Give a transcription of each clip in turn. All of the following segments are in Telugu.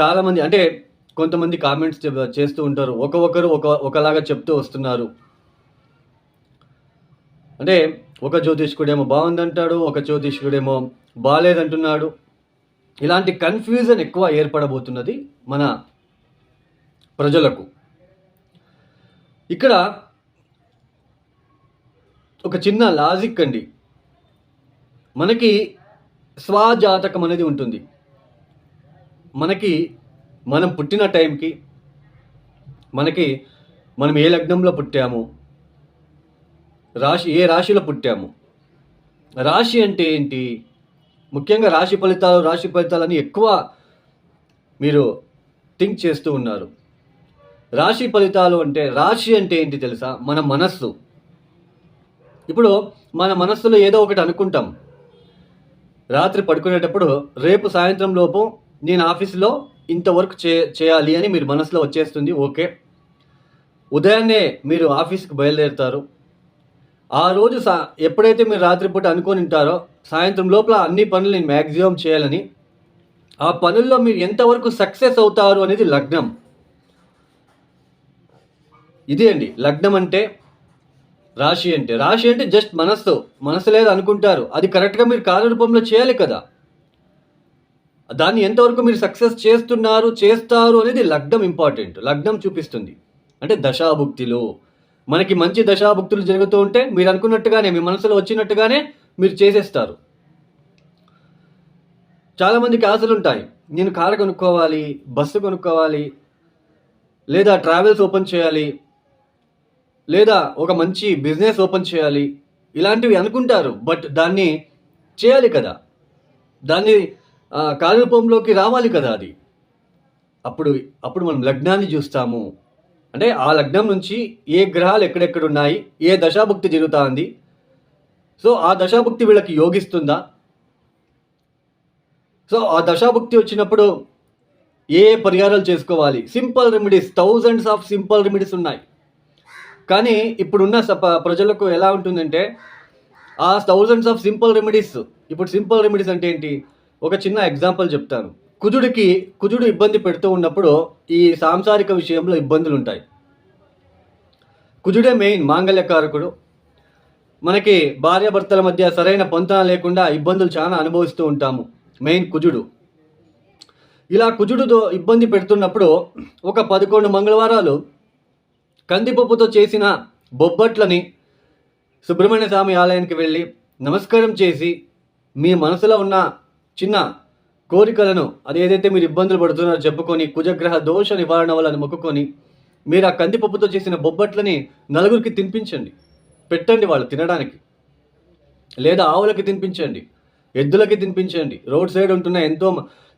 చాలామంది అంటే కొంతమంది కామెంట్స్ చేస్తూ ఉంటారు. ఒక ఒకరు ఒక ఒకలాగా చెప్తూ వస్తున్నారు. అంటే ఒక జ్యోతిష్కుడేమో బాగుందంటాడు ఒక జ్యోతిష్కుడేమో బాగాలేదంటున్నాడు ఇలాంటి కన్ఫ్యూజన్ ఎక్కువ ఏర్పడబోతున్నది మన ప్రజలకు. ఇక్కడ ఒక చిన్న లాజిక్ అండి. మనకి స్వజాతకం అనేది ఉంటుంది. మనకి మనం పుట్టిన టైంకి మనకి మనం ఏ లగ్నంలో పుట్టాము రాశి ఏ రాశిలో పుట్టాము? రాశి అంటే ఏంటి? ముఖ్యంగా రాశి ఫలితాలు రాశి ఫలితాలని ఎక్కువ మీరు థింక్ చేస్తూ ఉన్నారు. రాశి ఫలితాలు అంటే రాశి అంటే ఏంటి తెలుసా? మన మనస్సు. ఇప్పుడు మన మనస్సులో ఏదో ఒకటి అనుకుంటాం. రాత్రి పడుకునేటప్పుడు రేపు సాయంత్రం లోపు నేను ఆఫీస్లో ఇంత వర్క్ చే చేయాలి అని మీరు మనసులో వచ్చేస్తుంది ఓకే. ఉదయాన్నే మీరు ఆఫీస్కి బయలుదేరుతారు. ఆ రోజు సా ఎప్పుడైతే మీరు రాత్రిపూట అనుకొని ఉంటారో సాయంత్రం లోపల అన్ని పనులు నేను మ్యాక్సిమం చేయాలని. ఆ పనుల్లో మీరు ఎంతవరకు సక్సెస్ అవుతారు అనేది లగ్నం. ఇదే అండి లగ్నం అంటే రాశి అంటే. రాశి అంటే జస్ట్ మనస్సు. మనసు లేదు అనుకుంటారు. అది కరెక్ట్గా మీరు కార్యరూపంలో చేయాలి కదా. దాన్ని ఎంతవరకు మీరు సక్సెస్ చేస్తున్నారు చేస్తారు అనేది లగ్నం ఇంపార్టెంట్. లగ్నం చూపిస్తుంది. అంటే దశాభుక్తిలో. మనకి మంచి దశాభుక్తులు జరుగుతూ ఉంటే మీరు అనుకున్నట్టుగానే మీ మనసులో వచ్చినట్టుగానే మీరు చేసేస్తారు. చాలామందికి ఆశలు ఉంటాయి నేను కారు కొనుక్కోవాలి బస్సు కొనుక్కోవాలి లేదా ట్రావెల్స్ ఓపెన్ చేయాలి లేదా ఒక మంచి బిజినెస్ ఓపెన్ చేయాలి ఇలాంటివి అనుకుంటారు. బట్ దాన్ని చేయాలి కదా. దాన్ని కార్యరూపంలోకి రావాలి కదా అది. అప్పుడు అప్పుడు మనం లగ్నాన్ని చూస్తాము. అంటే ఆ లగ్నం నుంచి ఏ గ్రహాలు ఎక్కడెక్కడ ఉన్నాయి ఏ దశాభుక్తి జరుగుతా ఉంది సో ఆ దశాభుక్తి వీళ్ళకి యోగిస్తుందా? సో ఆ దశాభుక్తి వచ్చినప్పుడు ఏ పరిహారాలు చేసుకోవాలి? Simple remedies thousands of simple remedies ఉన్నాయి. కానీ ఇప్పుడున్న సప- ప్రజలకు ఎలా ఉంటుందంటే ఆ థౌజండ్స్ ఆఫ్ సింపుల్ రెమెడీస్ ఇప్పుడు సింపుల్ రెమెడీస్ అంటే ఏంటి? ఒక చిన్న ఎగ్జాంపుల్ చెప్తాను. కుజుడికి కుజుడు ఇబ్బంది పెడుతూ ఉన్నప్పుడు ఈ సాంసారిక విషయంలో ఇబ్బందులు ఉంటాయి కుజుడే మెయిన్ మాంగళ్యకారకుడు. మనకి భార్యాభర్తల మధ్య సరైన పొంతన లేకుండా ఇబ్బందులు చాలా అనుభవిస్తూ ఉంటాము మెయిన్ కుజుడు. ఇలా కుజుడుతో ఇబ్బంది పెడుతున్నప్పుడు ఒక పదకొండు మంగళవారాలు కందిపప్పుతో చేసిన బొబ్బట్లని సుబ్రహ్మణ్య స్వామి ఆలయానికి వెళ్ళి నమస్కారం చేసి మీ మనసులో ఉన్న చిన్న కోరికలను అది ఏదైతే మీరు ఇబ్బందులు పడుతున్నారో చెప్పుకొని కుజగ్రహ దోష నివారణ వలన మొక్కుకొని మీరు ఆ కందిపప్పుతో చేసిన బొబ్బట్లని నలుగురికి తినిపించండి. పెట్టండి వాళ్ళు తినడానికి. లేదా ఆవులకి తినిపించండి. ఎద్దులకి తినిపించండి. రోడ్ సైడ్ ఉంటున్న ఎంతో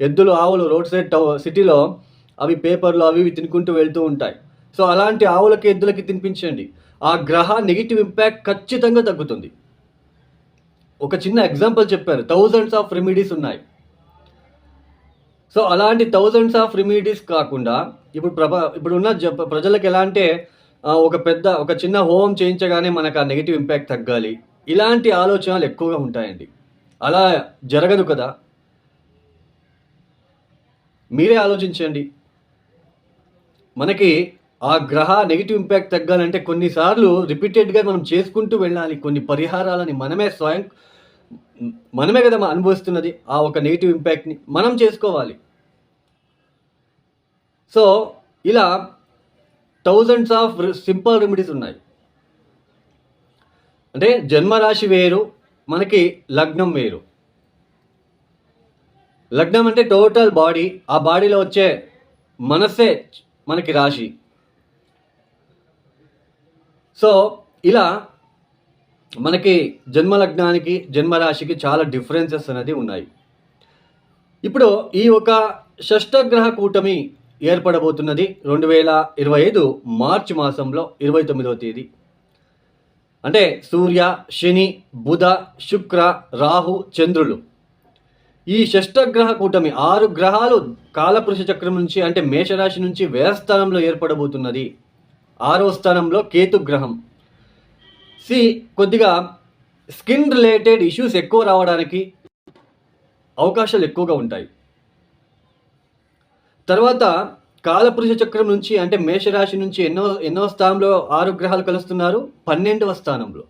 ఎద్దులు ఆవులు రోడ్ సైడ్ టౌ సిటీలో అవి పేపర్లు అవి ఇవి తినుకుంటూ వెళ్తూ ఉంటాయి. సో అలాంటి ఆవులకి ఎద్దులకి తినిపించండి. ఆ గ్రహ నెగిటివ్ ఇంపాక్ట్ ఖచ్చితంగా తగ్గుతుంది. ఒక చిన్న ఎగ్జాంపుల్ చెప్పారు థౌజండ్స్ ఆఫ్ రెమెడీస్ ఉన్నాయి. సో అలాంటి థౌజండ్స్ ఆఫ్ రెమెడీస్ కాకుండా ఇప్పుడు ప్రభ ఇప్పుడున్న జ ప్రజలకు ఎలా అంటే ఒక పెద్ద ఒక చిన్న హోమ్ చేయించగానే మనకు ఆ నెగిటివ్ ఇంపాక్ట్ తగ్గాలి. ఇలాంటి ఆలోచనలు ఎక్కువగా ఉంటాయండి. అలా జరగదు కదా. మీరే ఆలోచించండి. మనకి ఆ గ్రహ నెగిటివ్ ఇంపాక్ట్ తగ్గాలంటే కొన్నిసార్లు రిపీటెడ్గా మనం చేసుకుంటూ వెళ్ళాలి. కొన్ని పరిహారాలని మనమే స్వయం మనమే కదా మనం అనుభవిస్తున్నది ఆ ఒక నెగిటివ్ ఇంపాక్ట్ని మనం చేసుకోవాలి. సో ఇలా థౌజండ్స్ ఆఫ్ సింపుల్ రెమెడీస్ ఉన్నాయి. అంటే జన్మరాశి వేరు మనకి లగ్నం వేరు. లగ్నం అంటే టోటల్ బాడీ ఆ బాడీలో వచ్చే మనస్సే మనకి రాశి. సో ఇలా మనకి జన్మలగ్నానికి జన్మరాశికి చాలా డిఫరెన్సెస్ అనేది ఉన్నాయి. ఇప్పుడు ఈ ఒక షష్టగ్రహ కూటమి ఏర్పడబోతున్నది రెండు వేల ఇరవై ఐదు మార్చి మాసంలో ఇరవై తొమ్మిదవ తేదీ. అంటే సూర్య శని బుధ శుక్ర రాహు చంద్రులు. ఈ షష్టగ్రహ కూటమి ఆరు గ్రహాలు కాలపురుష చక్రం నుంచి అంటే మేషరాశి నుంచి వ్యయస్థానంలో ఏర్పడబోతున్నది. ఆరో స్థానంలో కేతు గ్రహం సి కొద్దిగా స్కిన్ రిలేటెడ్ ఇష్యూస్ ఎక్కువ రావడానికి అవకాశాలు ఎక్కువగా ఉంటాయి. తర్వాత కాలపురుష చక్రం నుంచి అంటే మేషరాశి నుంచి ఎన్నో ఎన్నో స్థానంలో ఆరు గ్రహాలు కలుస్తున్నారు. పన్నెండవ స్థానంలో.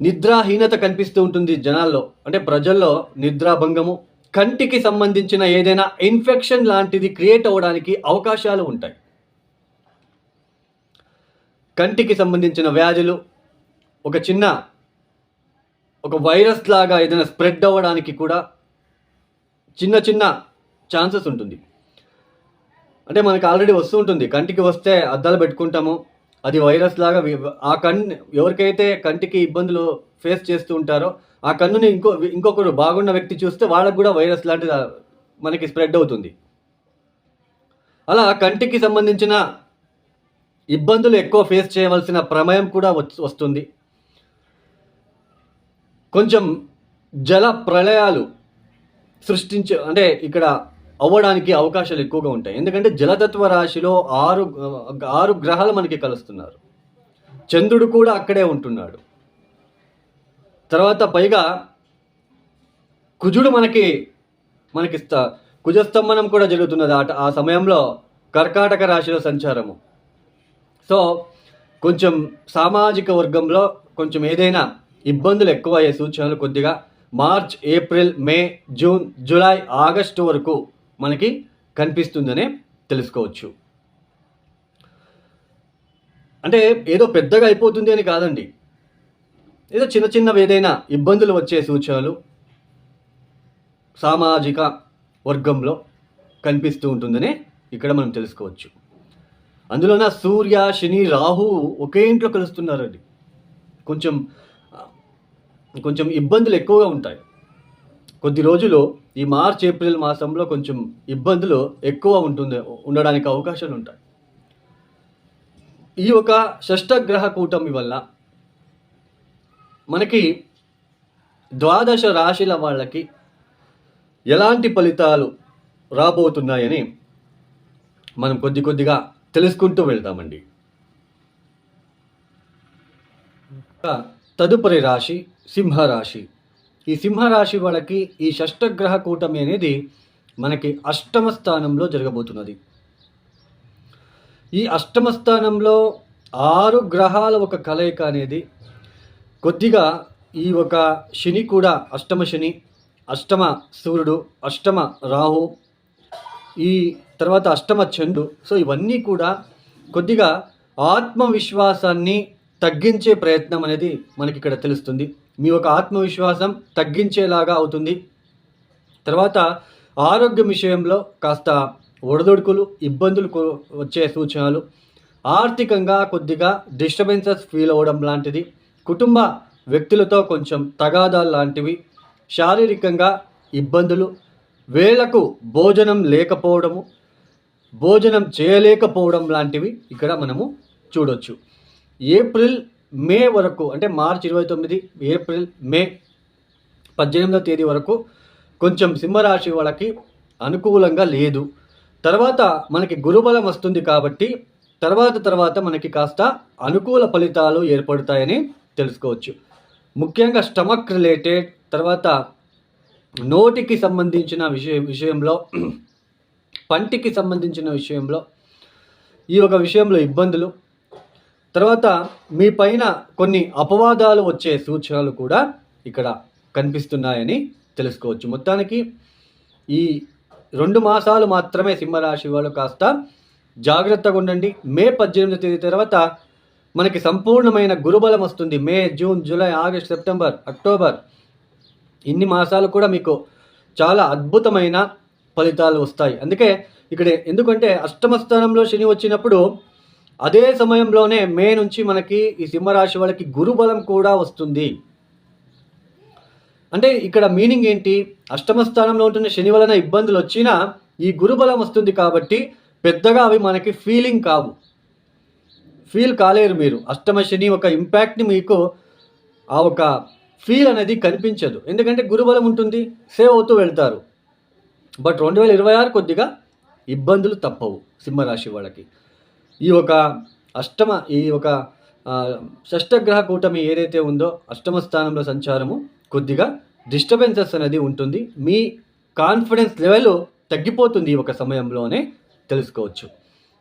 నిద్రాహీనత కనిపిస్తూ ఉంటుంది జనాల్లో అంటే ప్రజల్లో నిద్రాభంగము. కంటికి సంబంధించిన ఏదైనా ఇన్ఫెక్షన్ లాంటిది క్రియేట్ అవ్వడానికి అవకాశాలు ఉంటాయి. కంటికి సంబంధించిన వ్యాధులు ఒక చిన్న ఒక వైరస్ లాగా ఏదైనా స్ప్రెడ్ అవ్వడానికి కూడా చిన్న చిన్న ఛాన్సెస్ ఉంటుంది. అంటే మనకు ఆల్రెడీ వస్తూ ఉంటుంది. కంటికి వస్తే అద్దాలు పెట్టుకుంటాము. అది వైరస్ లాగా ఆ కన్ను ఎవరికైతే కంటికి ఇబ్బందులు ఫేస్ చేస్తూ ఉంటారో ఆ కన్నుని ఇంకో ఇంకొకరు బాగున్న వ్యక్తి చూస్తే వాళ్ళకు కూడా వైరస్ లాంటిది మనకి స్ప్రెడ్ అవుతుంది. అలా కంటికి సంబంధించిన ఇబ్బందులు ఎక్కువ ఫేస్ చేయవలసిన ప్రమేయం కూడా వస్తుంది. కొంచెం జల ప్రళయాలు సృష్టించే అంటే ఇక్కడ అవ్వడానికి అవకాశాలు ఎక్కువగా ఉంటాయి. ఎందుకంటే జలతత్వ రాశిలో ఆరు ఆరు గ్రహాలు మనకి కలుస్తున్నారు. చంద్రుడు కూడా అక్కడే ఉంటున్నాడు. తర్వాత పైగా కుజుడు మనకి మనకి కుజస్తంభనం కూడా జరుగుతున్నది. ఆ సమయంలో కర్కాటక రాశిలో సంచారము. సో కొంచెం సామాజిక వర్గంలో కొంచెం ఏదైనా ఇబ్బందులు ఎక్కువ అయ్యే సూచనలు కొద్దిగా March April May June July August వరకు మనకి కనిపిస్తుందనే తెలుసుకోవచ్చు. అంటే ఏదో పెద్దగా అయిపోతుంది అని కాదండి. ఏదో చిన్న చిన్నవి ఏదైనా ఇబ్బందులు వచ్చే సూచనలు సామాజిక వర్గంలో కనిపిస్తూ ఉంటుందనే ఇక్కడ మనం తెలుసుకోవచ్చు. అందులోన సూర్య శని రాహు ఒకే ఇంట్లో కలుస్తున్నారండి. కొంచెం కొంచెం ఇబ్బందులు ఎక్కువగా ఉంటాయి. కొద్ది రోజులు ఈ మార్చ్ ఏప్రిల్ మాసంలో కొంచెం ఇబ్బందులు ఎక్కువ ఉంటుంది ఉండడానికి అవకాశాలు ఉంటాయి. ఈ ఒక షష్టగ్రహ కూటమి వల్ల మనకి ద్వాదశ రాశిల వాళ్ళకి ఎలాంటి ఫలితాలు రాబోతున్నాయని మనం కొద్ది కొద్దిగా తెలుసుకుంటూ వెళ్తామండి తదుపరి రాశి సింహరాశి. ఈ సింహరాశి వాళ్ళకి ఈ షష్టగ్రహ కూటమి అనేది మనకి అష్టమ స్థానంలో జరగబోతున్నది. ఈ అష్టమ స్థానంలో ఆరు గ్రహాల ఒక కలయిక అనేది కొద్దిగా ఈ ఒక శని కూడా అష్టమ శని అష్టమ సూర్యుడు అష్టమ రాహు ఈ తర్వాత అష్టమ చండు. సో ఇవన్నీ కూడా కొద్దిగా ఆత్మవిశ్వాసాన్ని తగ్గించే ప్రయత్నం అనేది మనకి ఇక్కడ తెలుస్తుంది. మీ యొక్క ఆత్మవిశ్వాసం తగ్గించేలాగా అవుతుంది. తర్వాత ఆరోగ్యం విషయంలో కాస్త ఒడదొడుకులు ఇబ్బందులు వచ్చే సూచనలు. ఆర్థికంగా కొద్దిగా డిస్టర్బెన్సెస్ ఫీల్ అవ్వడం లాంటిది. కుటుంబ వ్యక్తులతో కొంచెం తగాదాలు లాంటివి. శారీరకంగా ఇబ్బందులు వేళకు భోజనం లేకపోవడము భోజనం చేయలేకపోవడం లాంటివి ఇక్కడ మనము చూడొచ్చు. ఏప్రిల్ మే వరకు అంటే మార్చి ఇరవై తొమ్మిది ఏప్రిల్ మే పద్దెనిమిదవ తేదీ వరకు కొంచెం సింహరాశి వాళ్ళకి అనుకూలంగా లేదు. తర్వాత మనకి గురుబలం వస్తుంది కాబట్టి తర్వాత తర్వాత మనకి కాస్త అనుకూల ఫలితాలు ఏర్పడతాయని తెలుసుకోవచ్చు. ముఖ్యంగా స్టమక్ రిలేటెడ్ తర్వాత నోటికి సంబంధించిన విషయ విషయంలో పంటికి సంబంధించిన విషయంలో ఈ ఒక విషయంలో ఇబ్బందులు. తర్వాత మీ పైన కొన్ని అపవాదాలు వచ్చే సూచనలు కూడా ఇక్కడ కనిపిస్తున్నాయని తెలుసుకోవచ్చు. మొత్తానికి ఈ రెండు మాసాలు మాత్రమే సింహరాశి వాళ్ళు కాస్త జాగ్రత్తగా ఉండండి. మే పద్దెనిమిది తేదీ తర్వాత మనకి సంపూర్ణమైన గురుబలం వస్తుంది. May June July August September October. ఇన్ని మాసాలు కూడా మీకు చాలా అద్భుతమైన ఫలితాలు వస్తాయి. అందుకే ఇక్కడ ఎందుకంటే అష్టమ స్థానంలో శని వచ్చినప్పుడు అదే సమయంలోనే మే నుంచి మనకి ఈ సింహరాశి వాళ్ళకి గురుబలం కూడా వస్తుంది. అంటే ఇక్కడ మీనింగ్ ఏంటి? అష్టమ స్థానంలో ఉంటున్న శని వలన ఇబ్బందులు వచ్చినా ఈ గురుబలం వస్తుంది కాబట్టి పెద్దగా అవి మనకి ఫీలింగ్ కావు. ఫీల్ కాలేరు మీరు. అష్టమ శని ఒక ఇంపాక్ట్ని మీకు ఆ ఒక ఫీల్ అనేది కనిపించదు. ఎందుకంటే గురుబలం ఉంటుంది సేవ్ అవుతూ వెళ్తారు. బట్ రెండు వేల ఇరవై ఆరు కొద్దిగా ఇబ్బందులు తప్పవు సింహరాశి వాళ్ళకి. ఈ ఒక అష్టమ ఈ ఒక షష్టగ్రహ కూటమి ఏదైతే ఉందో అష్టమ స్థానంలో సంచారము కొద్దిగా డిస్టర్బెన్సెస్ అనేది ఉంటుంది. మీ కాన్ఫిడెన్స్ లెవెల్ తగ్గిపోతుంది ఈ ఒక సమయంలోనే తెలుసుకోవచ్చు.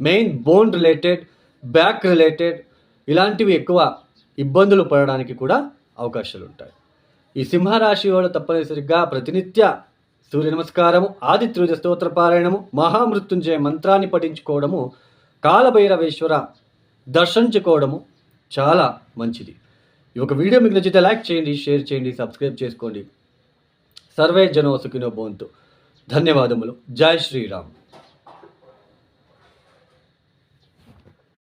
Main bone related back related ఇలాంటివి ఎక్కువ ఇబ్బందులు పడడానికి కూడా అవకాశాలు ఉంటాయి ఈ సింహరాశి వాళ్ళు తప్పనిసరిగా ప్రతినిత్య సూర్య నమస్కారము ఆదిత్యుజ స్తోత్ర పారాయణము మహామృత్యుంజయ మంత్రాన్ని పఠించుకోవడము కాలభైరవేశ్వర దర్శించుకోవడము చాలా మంచిది. ఈ ఒక వీడియో మీకు నచ్చితే లైక్ చేయండి షేర్ చేయండి సబ్స్క్రైబ్ చేసుకోండి. సర్వే జనో సుఖినో భవంతు. ధన్యవాదములు. జై శ్రీరామ్.